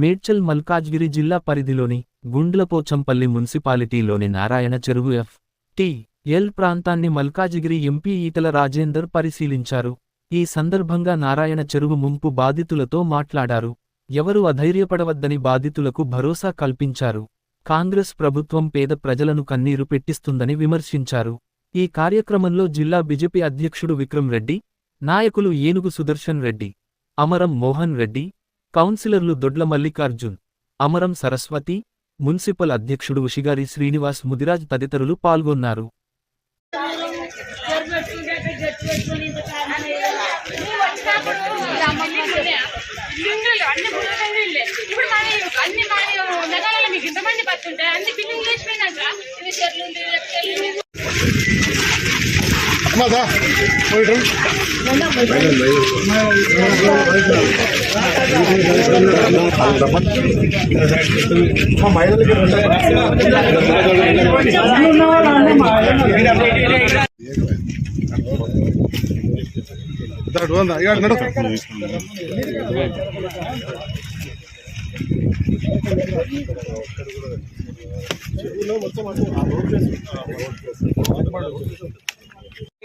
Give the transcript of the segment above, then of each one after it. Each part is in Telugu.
మేడ్చల్ మల్కాజ్గిరి జిల్లా పరిధిలోని గుండ్లపోచంపల్లి మున్సిపాలిటీలోని నారాయణ చెరువు ఎఫ్. టి. ఎల్ ప్రాంతాన్ని మల్కాజిగిరి ఎంపీ ఈటల రాజేందర్ పరిశీలించారు. ఈ సందర్భంగా నారాయణ చెరువు ముంపు బాధితులతో మాట్లాడారు. ఎవరు అధైర్యపడవద్దని బాధితులకు భరోసా కల్పించారు. కాంగ్రెస్ ప్రభుత్వం పేద ప్రజలను కన్నీరు పెట్టిస్తుందని విమర్శించారు. ఈ కార్యక్రమంలో జిల్లా బిజెపి అధ్యక్షుడు విక్రమ్ రెడ్డి నాయకులు ఏనుగు సుదర్శన్ రెడ్డి అమరం మోహన్ రెడ్డి కౌన్సిలర్లు దొడ్ల మల్లికార్జున్ అమరం సరస్వతి మున్సిపల్ అధ్యక్షుడు ఉషిగారి శ్రీనివాస్ ముదిరాజ్ తదితరులు పాల్గొన్నారు. అన్ని బుల్లెట్ ఇల్లే ఇప్పుడు మన అన్ని మన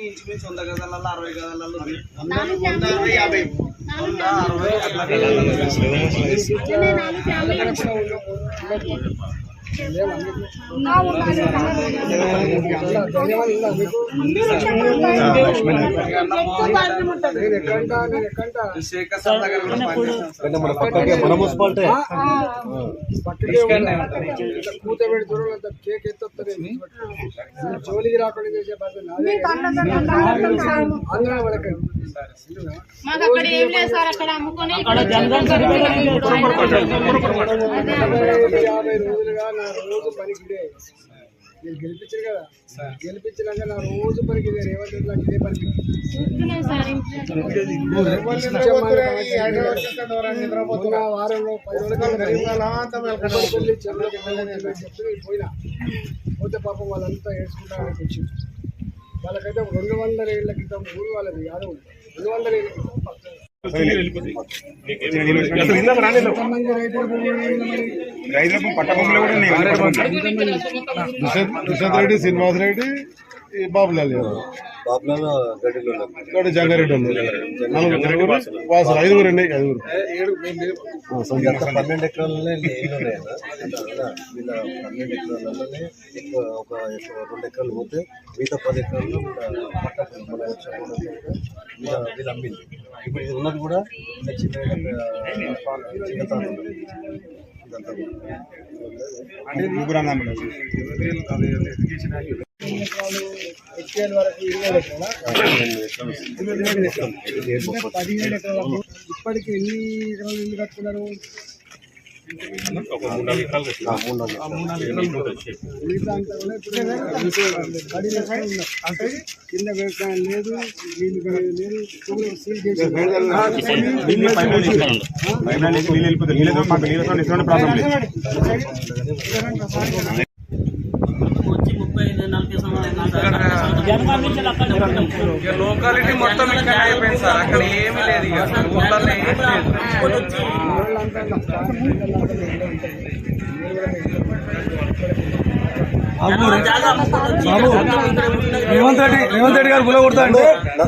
ఇంచుమించు వంద గదాలలో అరవై గదాలలో. వంద అరవై యాభై. వంద అరవై అట్లా గదాలలో శేఖర్ సార్ దగ్గర కూడా పనిచేస్తాం సార్. మన పక్కకే మన మున్సిపాలిటీ జోలికి రాకుండా చేసే బాధ్యత నాదే. ఆంధ్ర వాళ్ళకి మాకు అక్కడ ఏం లేదు సార్ అక్కడ అమ్ముకొని నలభై ఐదు, యాభై రోజులుగా నా రోజు పనికిడే నేను గెలిపించారు కదా. గెలిపించినాక నా రోజు పనికి. ఇదే రేవంత్ రెడ్డి లాంటి ఇదే. మొన్న వారంలో పది రోజులు చెప్పి పోయినా. పోతే పాపం వాళ్ళంతా ఏడ్చుకుంటారని వచ్చింది వాళ్ళకైతే రెండు వందల ఏళ్ళ క్రితం ఊరు వాళ్ళది యాదవ్ రెండు వందల ఏళ్ళ క్రితం పక్కన. ఎంతమంది రైతులు దుష్యంత్ రెడ్డి శ్రీనివాస్ రెడ్డి ఈ బాబులాల్ బాబులాల జంగారెడ్డి ఉంది. నలుగురు వాసులు ఐదుగురు అండి ఐదుగురు. పన్నెండు ఎకరాలనే నీళ్ళు ఇలా పన్నెండు ఎకరాలలోనే ఒక రెండు ఎకరాలు పోతే మిగతా పది ఎకరాల్లో వీళ్ళు అమ్మింది. ఇప్పుడు ఇది ఉన్నది కూడా చిన్న చిన్న ముగ్గురు ఎక్కేళ్ళ వరకు ఇరవై పదిహేడు ఎకరాల ఇప్పటికి ఎన్ని ఎకరాలు ఇల్లు కట్టుకున్నారు? ఆ, మూడు నాలుగు మిగతా అంటే కింద వ్యవసాయం లేదు ఇక లోకాలిటీ మొత్తం ఇక్కడ అయిపోయింది సార్. అక్కడ ఏమీ లేదు ఇక. ఊళ్ళల్లో ఏమీ లేదు. రేవంత్ రెడ్డి రేవంత్ రెడ్డి గారు గులగొడతా అంటే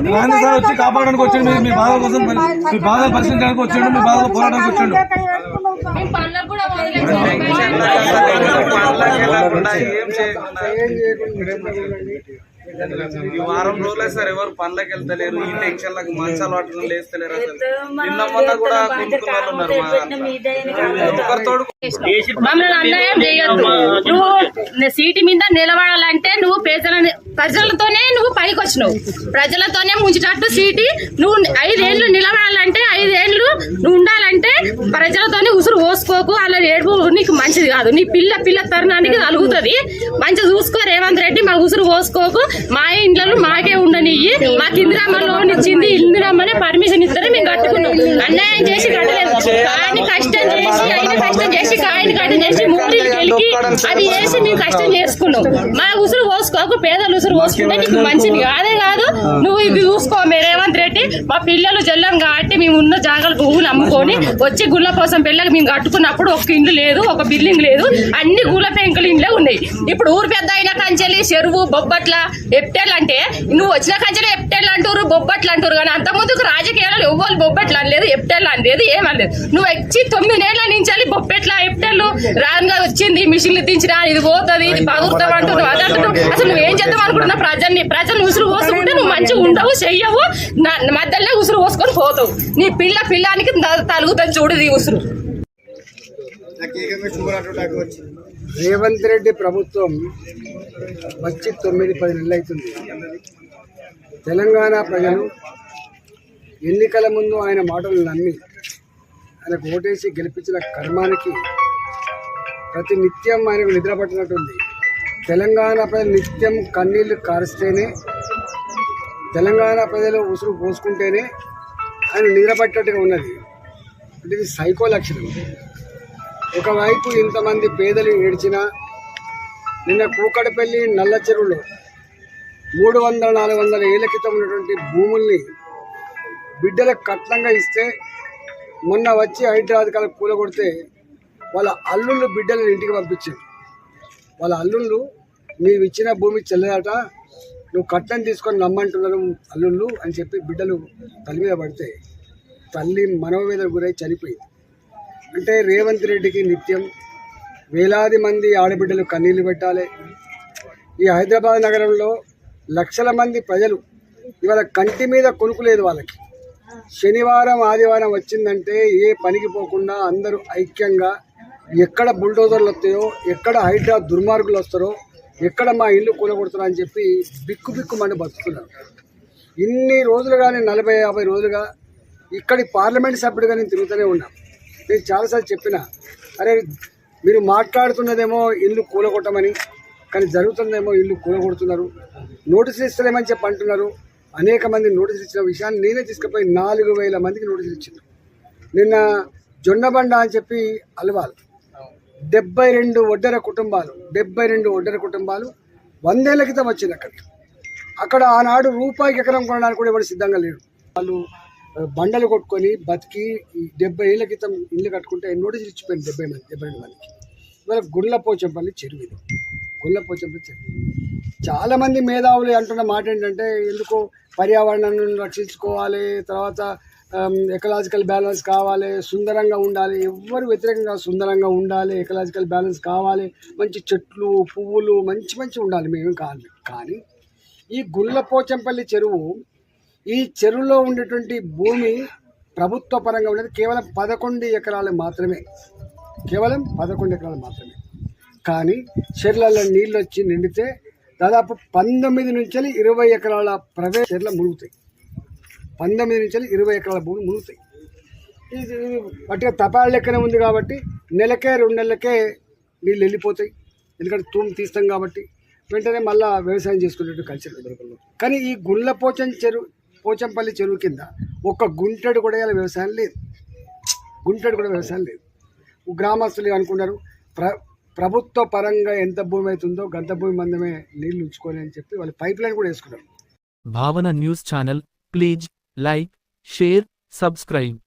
మహేంద్ర సార్ వచ్చి కాపాడడానికి వచ్చిండు. మీ- మీ బాధ కోసం మీ బాధ పరిశీలించడానికి వచ్చిండు. మీ బాధ పోరాటానికి వచ్చిండు. ఏం చేయకుండా ఈ వారం రోజులే సార్ ఎవరు పనులకు వెళ్తలేరు ఈ టెన్షన్లకు మంచాలు పట్టుకుని లేస్తలేరు నిన్న మొన్న కూడా ఉన్నారు మమ్మల్ని అన్యాయం చేయొద్దు. నువ్వు నీ సీటు మీద నిలబడాలంటే నువ్వు ప్రజల ప్రజలతోనే నువ్వు పైకి వచ్చినావు. ప్రజలతోనే ముంచేటట్టు సీటు నువ్వు ఐదేళ్ళు నిలబడాలంటే ఐదేళ్ళు నువ్వు ఉండాలంటే ప్రజలతోనే ఉసురు పోసుకోకు. అలా ఏడుపు నీకు మంచిది కాదు. నీ పిల్ల పిల్ల తరుణానికి కలుగుతుంది మంచిగా చూసుకో రేవంత్ రెడ్డి మా ఉసురు పోసుకోకు. మా ఇండ్లలో మాకే ఉండనియ్యి. మాకు ఇందిరామ్మ లోన్ ఇచ్చింది ఇందిరామ్మనే పర్మిషన్ ఇస్తారే మేము కట్టుకున్నాం. అన్యాయం చేసి కట్టలేదు. కష్టం చేసి ఆయన కష్టం చేసి కాయని కట్టం చేసి మూడు గెలికి అది చేసి మేము కష్టం చేసుకున్నాం. మా ఉసురు పోసుకోకు పేదలు ఉసురు పోసుకుంటే నీకు మంచిది కాదే. కాదు నువ్వు ఇవి చూసుకో మే రేవంత్ రెడ్డి మా పిల్లలు జల్లం కాబట్టి మేము ఉన్న జాగాలు భూములు అమ్ముకొని వచ్చి గుళ్ళ కోసం పిల్లలు మేము కట్టుకున్నప్పుడు ఒక ఇల్లు లేదు ఒక బిల్డింగ్ లేదు. అన్ని గుళ్ళ పెంకులు ఇండ్లే ఉన్నాయి. ఇప్పుడు ఊరు పెద్ద అయిన కంచెలి చెరువు బొబ్బట్ల ఎప్టెల్ అంటే నువ్వు వచ్చిన కంచెలు ఎప్టెల్ అంటారు బొబ్బట్లు అంటారు కానీ అంత ముందుకు రాజకీయాలు ఎవ్వరు బొబ్బట్లు అనలేదు ఎప్టెల్ అనలేదు ఏమనలేదు నువ్వు వచ్చి తొమ్మిదేళ్ళ నుంచి వెళ్ళి బొబ్బెట్ల ఎప్టెల్ రాగా వచ్చింది మిషన్లు దించినా ఇది పోతుంది ఇది పగురుతాం అంటున్నావు అది అంటున్నావు అసలు నువ్వేం చేద్దాం అనుకుంటున్నా ప్రజల్ని ప్రజలు ఉసురు పోసుకుంటే నువ్వు మంచిగా ఉండవు చెయ్యవు మధ్యలో ఉసురు పోసుకొని పోతావు. నీ పిల్ల పిల్లానికి తలుగుతుంది చూడు ఈ ఉసురు. రేవంత్ రెడ్డి ప్రభుత్వం వచ్చి తొమ్మిది పది నెలలు అవుతుంది. తెలంగాణ ప్రజలు ఎన్నికల ముందు ఆయన మాటలు నమ్మి ఆయనకు ఓటేసి గెలిపించిన కర్మానికి ప్రతి నిత్యం ఆయనకు నిద్రపట్టినట్టుంది తెలంగాణ ప్రజలు నిత్యం కన్నీళ్ళు కారుస్తేనే తెలంగాణ ప్రజలు ఉసురు పోసుకుంటేనే ఆయన నిద్రపట్టినట్టుగా ఉన్నది. అంటే ఇది సైకో లక్షణం. ఒకవైపు ఇంతమంది పేదలు ఏడ్చినా నిన్న కూకడపల్లి నల్ల చెరువులో మూడు వందల నాలుగు వందల ఏళ్ళ క్రితం ఉన్నటువంటి భూముల్ని బిడ్డలకు కట్నంగా ఇస్తే మొన్న వచ్చి హైదరాబాద్కాలకు కూలగొడితే వాళ్ళ అల్లుళ్ళు బిడ్డలను ఇంటికి పంపించారు. వాళ్ళ అల్లుళ్ళు నీవు ఇచ్చిన భూమి చెల్లదాట నువ్వు కట్నం తీసుకొని నమ్మంటున్నారు అల్లుళ్ళు అని చెప్పి బిడ్డలు తల్లి మీద పడితే తల్లి మనోవేదన గురై చనిపోయింది. అంటే రేవంత్ రెడ్డికి నిత్యం వేలాది మంది ఆడబిడ్డలు కన్నీళ్ళు పెట్టాలి. ఈ హైదరాబాద్ నగరంలో లక్షల మంది ప్రజలు ఇవాళ కంటి మీద కొనుకులేదు వాళ్ళకి. శనివారం ఆదివారం వచ్చిందంటే ఏ పనికి పోకుండా అందరూ ఐక్యంగా ఎక్కడ బుల్డోజర్లు వస్తాయో ఎక్కడ హైడ్రా దుర్మార్గులు వస్తారో ఎక్కడ మా ఇల్లు కూలగొడతారో అని చెప్పి బిక్కు బిక్కు బిక్కుమండి బతుకుతున్నారు. ఇన్ని రోజులు కానీ నలభై యాభై రోజులుగా ఇక్కడి పార్లమెంట్ సభ్యుడిగా నేను తిరుగుతూనే ఉన్నాం. నేను చాలాసార్లు చెప్పిన అరే మీరు మాట్లాడుతున్నదేమో ఇల్లు కూలగొట్టమని కానీ జరుగుతుందేమో ఇల్లు కూలగొడుతున్నారు నోటీసులు ఇస్తలేమని చెప్పి అంటున్నారు. అనేక మంది నోటీసులు ఇచ్చిన విషయాన్ని నేనే తీసుకుపోయి నాలుగు వేల మందికి నోటీసులు ఇచ్చింది నిన్న జొన్నబండ అని చెప్పి అలవాలు డెబ్బై రెండు ఒడ్డర కుటుంబాలు డెబ్బై రెండు ఒడ్డర కుటుంబాలు వందేళ్ళ క్రితం వచ్చింది అక్కడ. అక్కడ ఆనాడు రూపాయికి ఎకరం కొనడానికి కూడా ఎవరు సిద్ధంగా లేడు. వాళ్ళు బండలు కొట్టుకొని బతికి డెబ్బై ఏళ్ళ క్రితం ఇల్లు కట్టుకుంటే నోటీసులు ఇచ్చిపోయింది డెబ్బై మంది డెబ్బై రెండు మందికి ఇవాళ గుండ్లపోచంపల్లి చెరువు ఇది. గుండ్లపోచంపల్లి చెరువు. చాలామంది మేధావులు అంటున్న మాట ఏంటంటే ఎందుకో పర్యావరణాన్ని రక్షించుకోవాలి తర్వాత ఎకలాజికల్ బ్యాలెన్స్ కావాలి సుందరంగా ఉండాలి. ఎవ్వరు వ్యతిరేకంగా సుందరంగా ఉండాలి ఎకలాజికల్ బ్యాలెన్స్ కావాలి. మంచి చెట్లు పువ్వులు మంచి మంచి ఉండాలి. మేము కాదు. కానీ ఈ గుళ్ళపోచంపల్లి చెరువు ఈ చెరువులో ఉండేటువంటి భూమి ప్రభుత్వ పరంగా ఉండేది. కేవలం పదకొండు ఎకరాలు మాత్రమే. కేవలం పదకొండు ఎకరాలు మాత్రమే. కానీ చెర్లలో నీళ్ళు వచ్చి నిండితే దాదాపు పంతొమ్మిది నుంచి ఇరవై ఎకరాల ప్రవేశ చెర్ల మునుగుతాయి. పంతొమ్మిది నుంచి ఇరవై ఎకరాల భూమి మునుగుతాయి. ఇది ఇది తపాల లెక్కనే ఉంది కాబట్టి నెలకే రెండు నెలలకే నీళ్ళు వెళ్ళిపోతాయి. ఎందుకంటే తూము తీస్తాం కాబట్టి వెంటనే మళ్ళీ వ్యవసాయం చేసుకునేటువంటి కల్చర్ కానీ ఈ గుళ్ళపోచం చెరువు పోచంపల్లి చెరువు కింద ఒక్క గుంటెడు కూడా ఇలా వ్యవసాయం లేదు. గుంటెడు కూడా వ్యవసాయం లేదు. గ్రామస్తులు అనుకున్నారు ప్ర ప్రభుత్వ పరంగా ఎంత భూమి అవుతుందో గంత భూమి మందమే నీళ్ళు ఉంచుకొని అని చెప్పి వాళ్ళు పైప్ లైన్ కూడా వేసుకున్నారు. Bhavana news channel please like share subscribe.